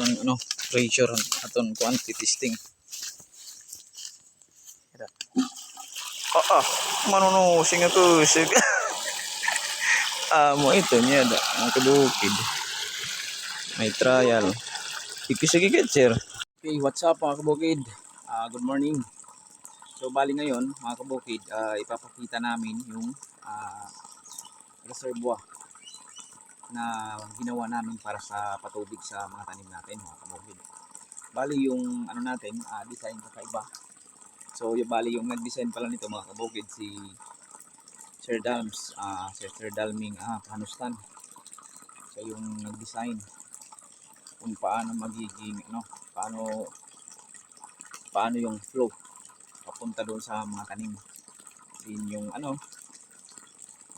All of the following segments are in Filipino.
aton ano pressure aton quantity testing ah ah manunusing ako sig ah mo ito niya da ang kabukid. May trial. Ikisige sir. Okay what's up mga kabukid? Ah, good morning. So bali ngayon mga kabukid ah, ipapakita namin yung ah, reservoir na ginawa namin para sa patubig sa mga tanim natin mga kabukid. Bali yung ano natin, ah, design kakaiba. So yung bali yung nag-design pala nito mga kabukid si Sir Dalms, ah, si Sir Dalming ah, Panustan. So yung nag-design kung paano magiging ano, paano paano yung flow papunta doon sa mga tanim. Din yung ano,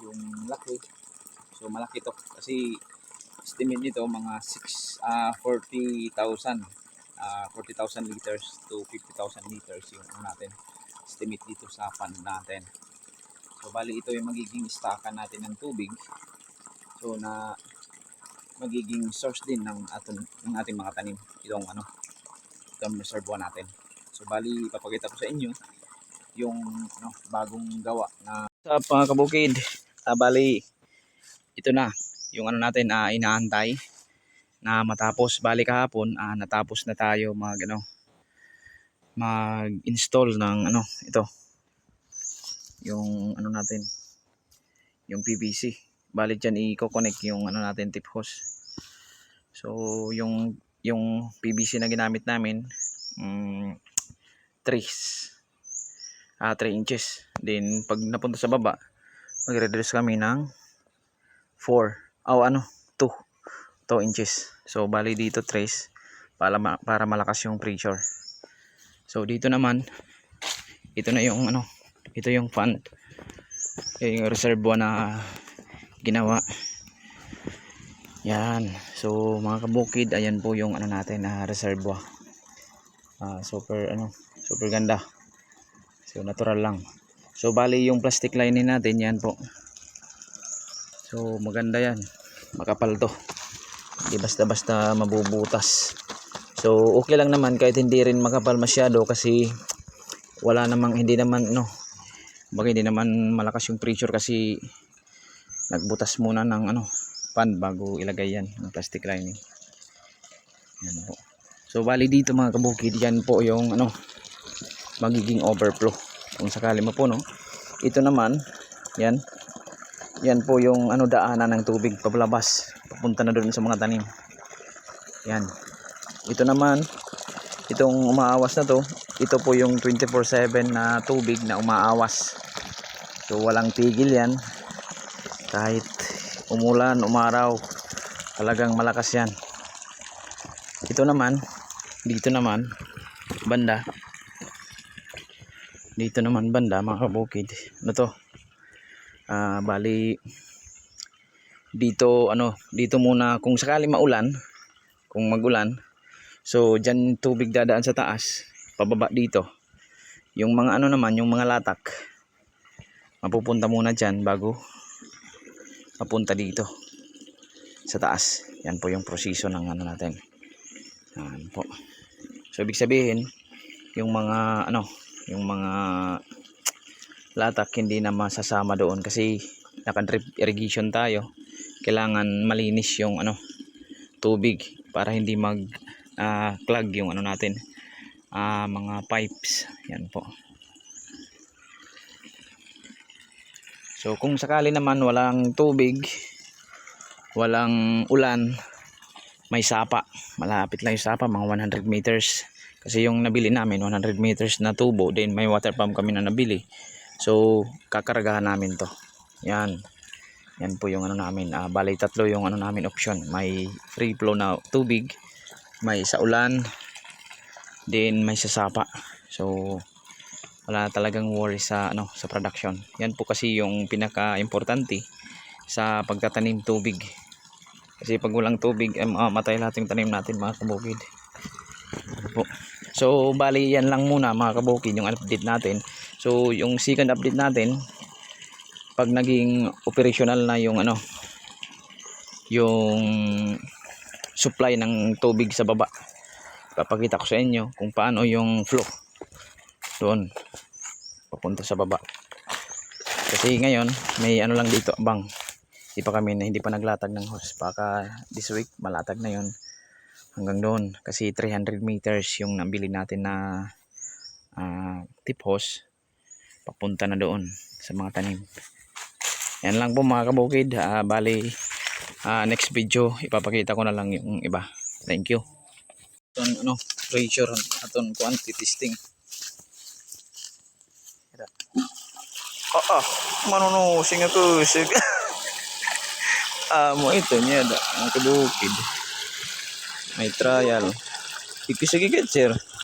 yung laki So malaki to kasi estimate nito mga 6 ah 40,000 ah 40,000 liters to 50,000 liters yung ano natin estimate dito sa pond natin. So bali ito yung magiging stockan natin ng tubig. So na magiging source din ng ating ng ating mga tanim itong ano itong reservoir natin. So bali ipapakita ko sa inyo yung ano, bagong gawa na sa mga kabukid. Ah, bali ito na yung ano natin ah, inaantay na matapos. Bali kahapon ah, natapos na tayo mag ano mag-install ng ano ito. Yung ano natin yung PVC bali diyan i-connect yung ano natin tip hose. So yung yung PVC na ginamit namin mm, 3 ah 3 inches. Then pag napunta sa baba magre-reduce kami ng 4 oh ano? 2 2 inches. So bali dito 3 para, ma- para malakas yung pressure so dito naman ito na yung ano ito yung fan yung reservoir na ginawa. Yan. So mga kabukid ayan po yung ano natin na reservoir Ah, super ano super ganda. So natural lang. So bali yung plastic lining natin yan po So maganda yan. Makapal to. Hindi basta-basta mabubutas. So okay lang naman kahit hindi rin makapal masyado kasi wala namang hindi naman no. Bagay hindi naman malakas yung pressure kasi nagbutas muna ng ano pan bago ilagay yan ng plastic lining. Yan po. So bali dito mga kabukid yan po yung ano magiging overflow kung sakali mo po no. Ito naman yan yan po yung ano daanan ng tubig papalabas papunta na doon sa mga tanim. Yan. Ito naman itong umaawas na to ito po yung 24/7 na tubig na umaawas. So walang tigil yan. Kahit umulan umaraw talagang malakas yan. Ito naman dito naman banda. Dito naman banda mga kabukid. Ano to ah bali dito ano dito muna kung sakali maulan kung magulan. So dyan tubig dadaan sa taas pababa dito. Yung mga ano naman yung mga latak mapupunta muna dyan bago mapunta dito sa taas. Yan po yung proseso ng ano natin. Yan po. So ibig sabihin yung mga ano yung mga latak hindi na masasama doon kasi naka drip irrigation tayo. Kailangan malinis yung ano tubig para hindi mag ah, clog yung ano natin ah, mga pipes. Yan po. So kung sakali naman walang tubig walang ulan may sapa. Malapit lang yung sapa mga 100 meters. Kasi yung nabili namin 100 meters na tubo then may water pump kami na nabili So, kakaragahan namin to. Yan. Yan po yung ano namin. Ah, bali tatlo yung ano namin option. May free flow na tubig, may sa ulan, then may sa sapa. So, wala talagang worry sa ano sa production. Yan po kasi yung pinaka-importante sa pagtatanim tubig. Kasi pag walang tubig, eh, matay lahat yung tanim natin mga kabukid. So, bali yan lang muna mga kabukid yung update natin. So, yung second update natin, pag naging operational na yung ano, yung supply ng tubig sa baba. Papakita ko sa inyo kung paano yung flow doon papunta sa baba. Kasi ngayon may ano lang dito bang hindi pa kami na hindi pa naglatag ng hose. Baka this week malatag na yon hanggang doon kasi 300 meters yung nabili natin na ah, tip hose papunta na doon sa mga tanim. Yan lang po mga kabukid. Ah, bali, ah, next video, ipapakita ko na lang yung iba. Thank you. Aton, ano, pressure, aton, quantity testing. Ah, ah, manunusing ako. Sig. ah, mo ito niya, da, ang kabukid. May trial. Ikisagigit, sir.